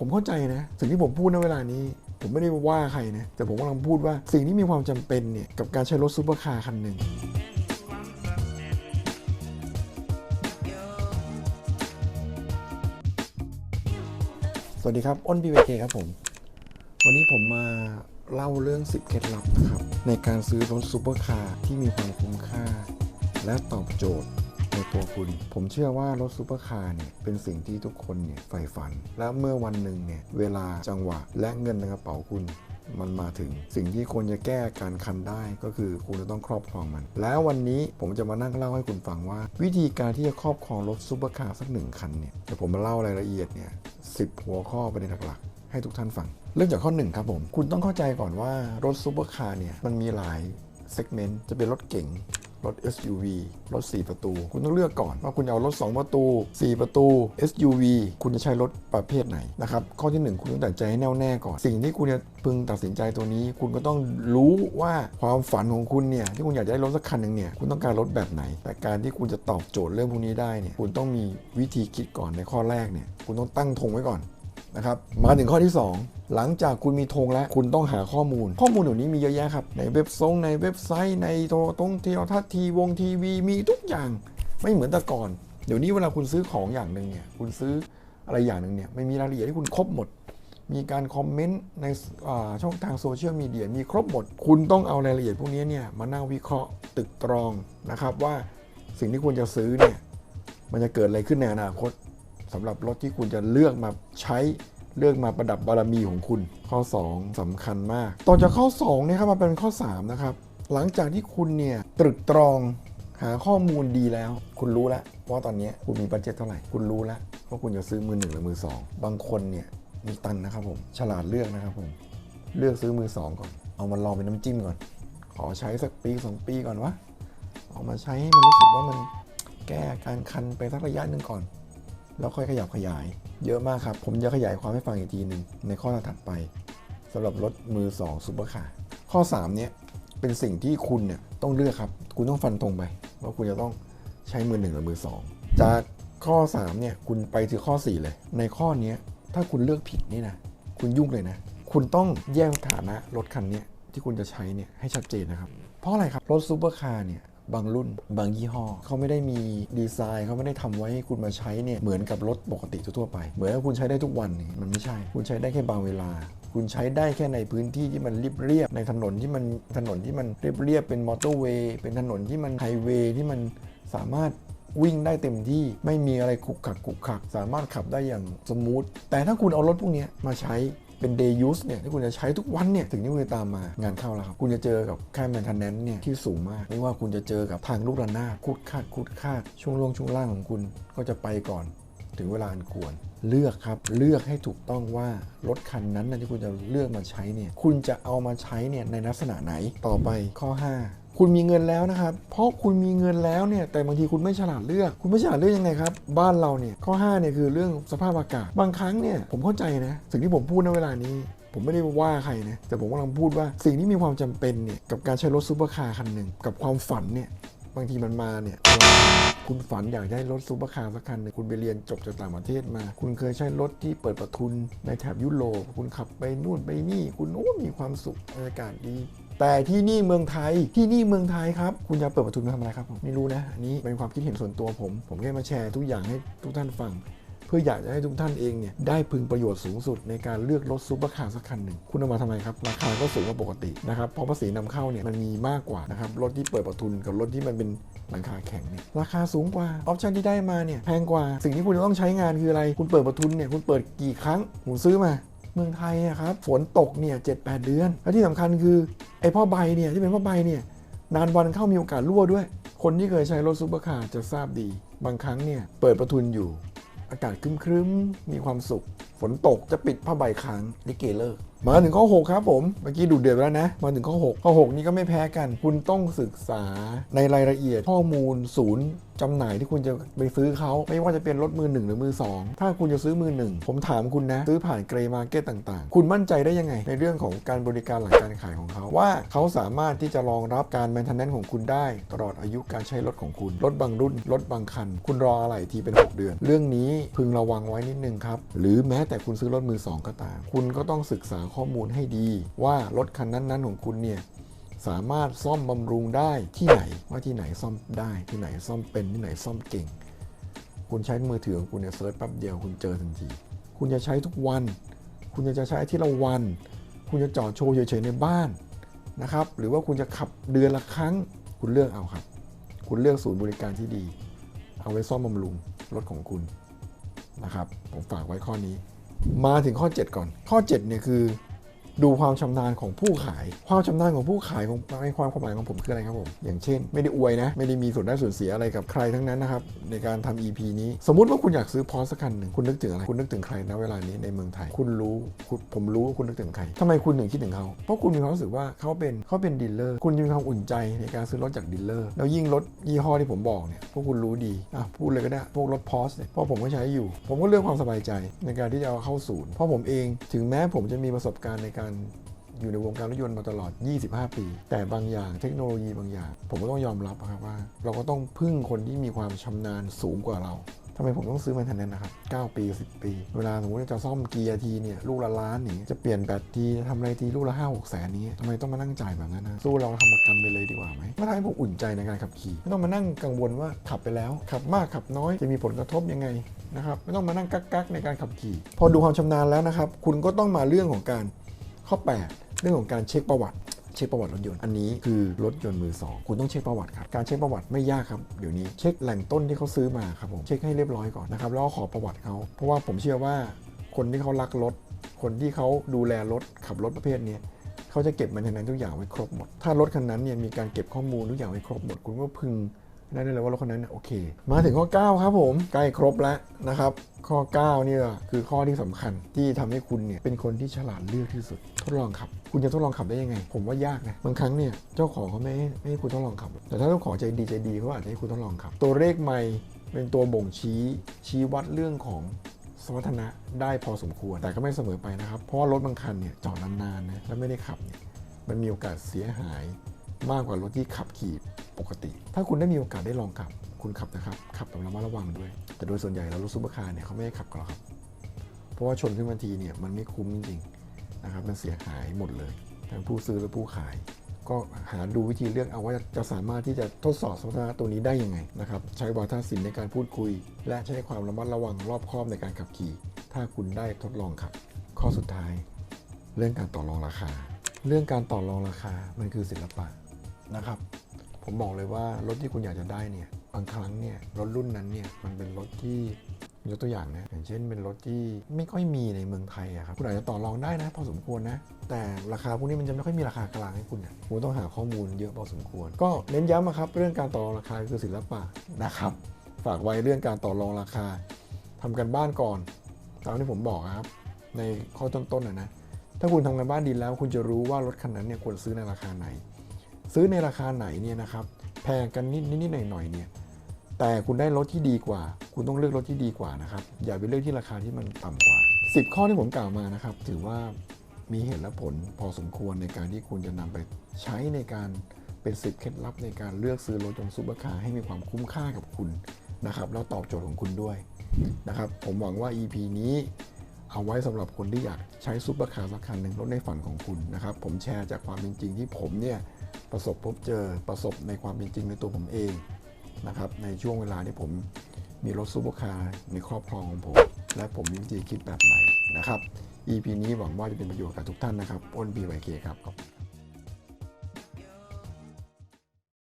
ผมเข้าใจนะ สิ่งที่ผมพูดในเวลานี้ ผมไม่ได้ว่าใครนะ แต่ผมกำลังพูดว่าสิ่งที่มีความจำเป็นเนี่ยกับการใช้รถซูเปอร์คาร์คันหนึ่งสวัสดีครับ อ้น BVK ครับผม วันนี้ผมมาเล่าเรื่อง 10 เคล็ดลับนะครับ ในการซื้อรถซูเปอร์คาร์ที่มีความคุ้มค่า และตอบโจทย์ ในตัวคุณ ผมเชื่อว่ารถซูเปอร์คาร์เนี่ยเป็นสิ่งที่ทุกคนเนี่ยใฝ่ฝัน และเมื่อวันหนึ่งเนี่ยเวลาจังหวะและเงินในกระเป๋าคุณมันมาถึงสิ่งที่ควรจะแก้การคันได้ก็คือคุณจะต้องครอบครองมัน แล้ววันนี้ผมจะมานั่งเล่าให้คุณฟังว่า วิธีการที่จะครอบครองรถซูเปอร์คาร์สักหนึ่งคันเนี่ยเดี๋ยวผมมาเล่ารายละเอียดเนี่ยสิบหัวข้อประเด็นหลักๆ ให้ทุกท่านฟัง เริ่มจากข้อหนึ่งครับผม คุณต้องเข้าใจก่อนว่ารถซูเปอร์คาร์เนี่ยมันมีหลายเซกเมนต์จะเป็นรถเก๋ง รถ SUV รถ 4 ประตู คุณต้องเลือกก่อนว่าคุณจะเอารถ 2 ประตู 4 ประตู SUV คุณจะใช้รถประเภทไหนนะครับ ข้อที่ 1 คุณต้องตัดใจให้แน่วแน่ก่อน สิ่งที่คุณจะพึงตัดสินใจตัวนี้ คุณก็ต้องรู้ว่าความฝันของคุณเนี่ยที่คุณอยากจะได้รถสักคันหนึ่งเนี่ยคุณต้องการรถแบบไหน แต่การที่คุณจะตอบโจทย์เรื่องพวกนี้ได้เนี่ยคุณต้องมีวิธีคิดก่อนในข้อแรกเนี่ยคุณต้องตั้งธงไว้ก่อน นะครับมาถึงข้อที่ 2 หลังจากคุณมีธงแล้ว คุณต้องหาข้อมูล ข้อมูลเดี๋ยวนี้มีเยอะแยะครับ ในเว็บซงในเว็บไซต์ในโทรตรงเทรทัศน์ทีวงทีวีมีทุกอย่างไม่เหมือนแต่ก่อน เดี๋ยวนี้เวลาคุณซื้อของอย่างหนึ่งเนี่ยคุณซื้ออะไรอย่างหนึ่งเนี่ยไม่มีรายละเอียดที่คุณครบหมด มีการคอมเมนต์ในช่องทางโซเชียลมีเดียมีครบหมด คุณต้องเอารายละเอียดพวกนี้เนี่ยมานั่งวิเคราะห์ตึกตรองนะครับว่าสิ่งที่คุณจะซื้อเนี่ยมันจะเกิดอะไรขึ้นในอนาคต สำหรับรถที่คุณจะเลือกมาใช้เลือกมาประดับบารมีของคุณ ข้อ 2สำคัญมาก ต่อจากข้อ2เนี่ยครับมาเป็นข้อ 3 นะครับ หลังจากที่คุณเนี่ยตรึกตรองหาข้อมูลดีแล้ว คุณรู้แล้วว่าตอนนี้คุณมีบัตเจ็ตเท่าไหร่ คุณรู้แล้วว่าคุณจะซื้อมือหนึ่งหรือมือสองบางคนเนี่ยมีตังนะครับผมฉลาดเลือกนะครับผมเลือกซื้อมือสองก่อน เอามาลองเป็นน้ำจิ้มก่อน ขอใช้สักปีสองปีก่อนวะเอามาใช้ให้มันรู้สึกว่ามันแก้การคันไปสักระยะหนึ่งก่อน แล้วค่อยขยับขยาย เยอะมากครับ ผมจะขยายความให้ฟังอีกทีหนึ่งในข้อถัดไปสำหรับรถมือ2ซูเปอร์คาร์ข้อ 3 เนี่ยเป็นสิ่งที่คุณเนี่ยต้องเลือกครับ คุณต้องฟันธงไปว่าคุณจะต้องใช้มือหนึ่งหรือมือสองจากข้อ 3 เนี่ยคุณไปถึงข้อ 4 เลย ในข้อนี้ถ้าคุณเลือกผิดนี่นะคุณยุ่งเลยนะ คุณต้องแยกฐานะรถคันนี้ที่คุณจะใช้เนี่ยให้ชัดเจนนะครับ เพราะอะไรครับ รถซูเปอร์คาร์เนี่ย บางรุ่น บางยี่ห้อ เขาไม่ได้มีดีไซน์ เขาไม่ได้ทำไว้ให้คุณมาใช้เนี่ยเหมือนกับรถปกติทั่วไป เหมือนกับคุณใช้ได้ทุกวันนี่มันไม่ใช่ คุณใช้ได้แค่บางเวลา คุณใช้ได้แค่ในพื้นที่ที่มันเรียบเรียบๆในถนนที่มันถนนที่มันเรียบเรียบๆเป็นมอเตอร์เวย์เป็นถนนที่มันไฮเวย์ที่มันสามารถวิ่งได้เต็มที่ไม่มีอะไรขุกขักขุกขัก สามารถขับได้อย่างสมูทแต่ถ้าคุณเอารถพวกนี้มาใช้ เป็น day use เนี่ยที่คุณจะใช้ทุกวันเนี่ยถึงที่คุณจะตามมางานเข้าแล้วครับคุณจะเจอกับค่า maintenance เนี่ยที่สูงมาก ไม่ว่าคุณจะเจอกับทางลูกระนาดคุดคาดคุดคาดช่วงลงช่วงล่างของคุณก็จะไปก่อนถึงเวลาอันควรเลือกครับเลือกให้ถูกต้องว่ารถคันนั้นนะที่คุณจะเลือกมาใช้เนี่ยคุณจะเอามาใช้เนี่ยในลักษณะไหนต่อไปข้อ 5 คุณมีเงินแล้วนะครับ เพราะคุณมีเงินแล้วเนี่ย แต่บางทีคุณไม่ฉลาดเลือก คุณไม่ฉลาดเลือกยังไงครับ บ้านเราเนี่ย ข้อ5เนี่ยคือเรื่องสภาพอากาศ บางครั้งเนี่ย ผมเข้าใจนะ สิ่งที่ผมพูดในเวลานี้ ผมไม่ได้ว่าใครนะ แต่ผมกำลังพูดว่า สิ่งที่มีความจำเป็นเนี่ย กับการใช้รถซูเปอร์คาร์คันหนึ่ง กับความฝันเนี่ย บางทีมันมาเนี่ยคุณฝันอยากได้รถซูเปอร์คาร์สักคันนึงคุณไปเรียนจบจากต่างประเทศมา คุณเคยใช้รถที่เปิดประทุนในแถบยุโรป คุณขับไปนู่นไปนี่ คุณโอ้มีความสุขบรรยากาศดี แต่ที่นี่เมืองไทยที่นี่เมืองไทยครับ คุณจะเปิดประทุนมาทำอะไรครับผมไม่รู้นะอันนี้เป็นความคิดเห็นส่วนตัวผม ผมแค่มาแชร์ทุกอย่างให้ทุกท่านฟังเพื่ออยากจะให้ทุกท่านเองเนี่ยได้พึงประโยชน์สูงสุดในการเลือกรถซูเปอร์คาร์สักคันหนึ่ง คุณเอามาทำไมครับ ราคาก็สูงกว่าปกตินะครับ เพราะภาษีนำเข้าเนี่ยมันมีมากกว่านะครับ รถที่เปิดประทุนกับรถที่มันเป็นหลังคาแข็งเนี่ยราคาสูงกว่า ออปชันที่ได้มาเนี่ยแพงกว่า สิ่งที่คุณจะต้องใช้งานคืออะไร คุณเปิดประทุนเนี่ยคุณเปิดกี่ครั้งผมซื้อมา เมืองไทยอะครับฝนตกเนี่ยเจ็ดแปดเดือน และที่สำคัญคือไอ้พ่อใบเนี่ยที่เป็นพ่อใบเนี่ยนานวันเข้ามีโอกาสรั่วด้วย คนที่เคยใช้รถซูเปอร์คาร์จะทราบดี บางครั้งเนี่ยเปิดประทุนอยู่ อากาศครึ้มๆมีความสุข ฝนตกจะปิดผ้าใบค้างลิเกเลิกมาถึงข้อ 6 ครับผม เมื่อกี้ดูเดือดแล้วนะ มาถึงข้อ 6 ข้อ 6 นี้ก็ไม่แพ้กัน คุณต้องศึกษาในรายละเอียดข้อมูลศูนย์จำหน่ายที่คุณจะไปซื้อเขาไม่ว่าจะเป็นรถมือหนึ่งหรือมือสองถ้าคุณจะซื้อมือหนึ่งผมถามคุณนะ ซื้อผ่านเกรย์มาร์เก็ตต่างๆ คุณมั่นใจได้ยังไง ในเรื่องของการบริการหลังการขายของเขา ว่าเขาสามารถที่จะรองรับการแมนเทนแนนของคุณได้ ตลอดอายุการใช้รถของคุณ รถบางรุ่น รถบางคัน คุณรออะไรทีเป็น 6 เดือน เรื่องนี้พึงระวังไว้นิดนึงครับหรือแม้แต่คุณซื้อรถมือสองก็ตาม คุณก็ต้องศึกษาข้อมูลให้ดี ว่ารถคันนั้นๆของคุณเนี่ยสามารถซ่อมบำรุงได้ที่ไหนว่าที่ไหนซ่อมได้ที่ไหนซ่อมเป็นที่ไหนซ่อมเก่ง คุณใช้มือถือของคุณเนี่ยเซิร์ชแป๊บเดียวคุณเจอทันที คุณจะใช้ทุกวัน คุณจะใช้ที่ละวัน คุณจะจอดโชว์เฉยๆในบ้านนะครับหรือว่าคุณจะขับเดือนละครั้ง คุณเลือกเอาครับ คุณเลือกศูนย์บริการที่ดี เอาไว้ซ่อมบำรุงรถของคุณนะครับ ผมฝากไว้ข้อนี้ มาถึงข้อ 7 ก่อน ข้อ7เนี่ยคือ ดูความชำนาญของผู้ขาย ความชำนาญของผู้ขายของในความความหมายของผมคืออะไรครับผม อย่างเช่น ไม่ได้อวยนะ ไม่ได้มีส่วนได้ส่วนเสียอะไรกับใครทั้งนั้นนะครับ ในการทำ EP นี้ สมมุติว่าคุณอยากซื้อพอสักคันหนึ่งคุณนึกถึงอะไร คุณนึกถึงใครณเวลานี้ในเมืองไทย คุณรู้คุณผมรู้ว่าคุณนึกถึงใครทำไมคุณถึงคิดถึงเขา เพราะคุณมีความรู้สึกว่าเขาเป็นเขาเป็นดีลเลอร์ คุณมีความอุ่นใจในการซื้อรถจากดีลเลอร์ แล้วยิ่งรถยี่ห้อที่ผมบอกเนี่ย พวกคุณรู้ดี อะพูดเลยก็ได้ พวกรถพอสเนี่ย เพราะผมก็ใช้อยู่ ผมก็เลือกความสบายใจในการที่จะเอาเข้าศูนย์ เพราะผมเองถึงแม้ผมจะมีประสบการณ์ในการอยู่ในวงการรถยนต์มาตลอด 25 ปี แต่บางอย่างเทคโนโลยีบางอย่าง ผมก็ต้องยอมรับนะครับว่า เราก็ต้องพึ่งคนที่มีความชำนาญสูงกว่าเราทำไมผมต้องซื้อมันทันนั้นนะครับ 9 ปี 10 ปี เวลาสมมติจะซ่อมเกียร์ทีเนี่ยลูกละล้านนี่จะเปลี่ยนแบตทีทำอะไรทีลูกละ5 6แสนนี้ทำไมต้องมานั่งจ่ายแบบนั้นนะสู้เราทำประกันไปเลยดีกว่าไหมมันทำให้ผมอุ่นใจในการขับขี่ ไม่ต้องมานั่งกังวลว่าขับไปแล้ว ขับมากขับน้อยจะมีผลกระทบยังไงนะครับไม่ต้องมานั่งกักๆในการขับขี่ พอดูความชำนาญแล้วนะครับ คุณก็ต้องมาเรื่องของการ ข้อ 8 เรื่องของการเช็คประวัติเช็คประวัติรถยนต์อันนี้คือรถยนต์มือสองคุณต้องเช็คประวัติครับการเช็คประวัติไม่ยากครับเดี๋ยวนี้เช็คแหล่งต้นที่เขาซื้อมาครับผมเช็คให้เรียบร้อยก่อนนะครับแล้วขอประวัติเขาเพราะว่าผมเชื่อว่าคนที่เขารักรถ คนที่เขาดูแลรถขับรถประเภทนี้เขาจะเก็บมันทนั้นทุกอย่างไว้ครบหมด ถ้ารถคันนั้นเนี่ยมีการเก็บข้อมูลทุกอย่างไว้ครบหมด คุณก็พึง ได้เลยว่ารถคันนั้นเนี่ยโอเค มาถึงข้อ 9 ครับผมใกล้ครบแล้วนะครับ ข้อ 9 เนี่ยคือข้อที่สำคัญที่ทำให้คุณเนี่ยเป็นคนที่ฉลาดเลือกที่สุด ทดลองขับ คุณจะทดลองขับได้ยังไง ผมว่ายากนะบางครั้งเนี่ยเจ้าของเขาไม่ให้ไม่ให้คุณทดลองขับ แต่ถ้าเจ้าของใจดีใจดีเขาอาจจะให้คุณทดลองขับ ตัวเลขไม่เป็นตัวบ่งชี้ชี้วัดเรื่องของสมรรถนะได้พอสมควรแต่ก็ไม่เสมอไปนะครับ เพราะว่ารถบางคันเนี่ยจอดนานๆนะแล้วไม่ได้ขับเนี่ยมันมีโอกาสเสียหาย มากกว่ารถที่ขับขี่ปกติ ถ้าคุณได้มีโอกาสได้ลองขับ คุณขับนะครับขับแบบระมัดระวังด้วย แต่โดยส่วนใหญ่แล้วรถซุปเปอร์คาร์เนี่ยเขาไม่ให้ขับกันหรอกครับ เพราะว่าชนขึ้นมาทีเนี่ยมันไม่คุ้มจริงๆนะครับมันเสียหายหมดเลยทั้งผู้ซื้อและผู้ขาย ก็หาดูวิธีเลือกเอาว่าจะสามารถที่จะทดสอบสมรรถนะตัวนี้ได้ยังไงนะครับใช้วาทศิลป์ในการพูดคุย และใช้ความระมัดระวังรอบคอบในการขับขี่ ถ้าคุณได้ทดลองขับ ข้อสุดท้าย เรื่องการต่อรองราคา เรื่องการต่อรองราคามันคือศิลปะ นะครับ ผมบอกเลยว่ารถที่คุณอยากจะได้เนี่ยบางครั้งเนี่ยรถรุ่นนั้นเนี่ยมันเป็นรถที่ยกตัวอย่างนะอย่างเช่นเป็นรถที่ไม่ค่อยมีในเมืองไทยอะครับคุณอาจจะต่อรองได้นะพอสมควรนะ แต่ราคาพวกนี้มันจะไม่ค่อยมีราคากลางให้คุณนะคุณต้องหาข้อมูลเยอะพอสมควร ก็เน้นย้ำนะครับเรื่องการต่อรองราคาคือศิลปะนะครับ ฝากไว้เรื่องการต่อรองราคาทำกันบ้านก่อนตามที่ผมบอกครับ ในข้อต้นๆนะนะถ้าคุณทำกันบ้านดีแล้ว คุณจะรู้ว่ารถคันนั้นเนี่ยควรซื้อในราคาไหน ซื้อในราคาไหนเนี่ยนะครับแพงกันนิดนิดๆหน่อยๆเนี่ยแต่คุณได้รถที่ดีกว่า คุณต้องเลือกรถที่ดีกว่านะครับ อย่าไปเลือกที่ราคาที่มันต่ำกว่า 10 ข้อที่ผมกล่าวมานะครับ ถือว่ามีเหตุและผลพอสมควรในการที่คุณจะนำไปใช้ในการเป็นสิบเคล็ดลับในการเลือกซื้อรถยนต์ซุปเปอร์คาร์ให้มีความคุ้มค่ากับคุณนะครับแล้วตอบโจทย์ของคุณด้วยนะครับ ผมหวังว่า EP นี้เอาไว้สำหรับคนที่อยากใช้ซุปเปอร์คาร์สักคันหนึ่งรถในฝันของคุณนะครับ ผมแชร์จากความเป็นจริงที่ผมเนี่ย ประสบพบเจอประสบในความเป็นจริงในตัวผมเองนะครับในช่วงเวลาที่ผมมีรถซูเปอร์คาร์ในครอบครองของผม และผมมีวิธีคิดแบบไหนนะครับ EP นี้หวังว่าจะเป็นประโยชน์กับทุกท่านนะครับอ้นปีไวเคครับ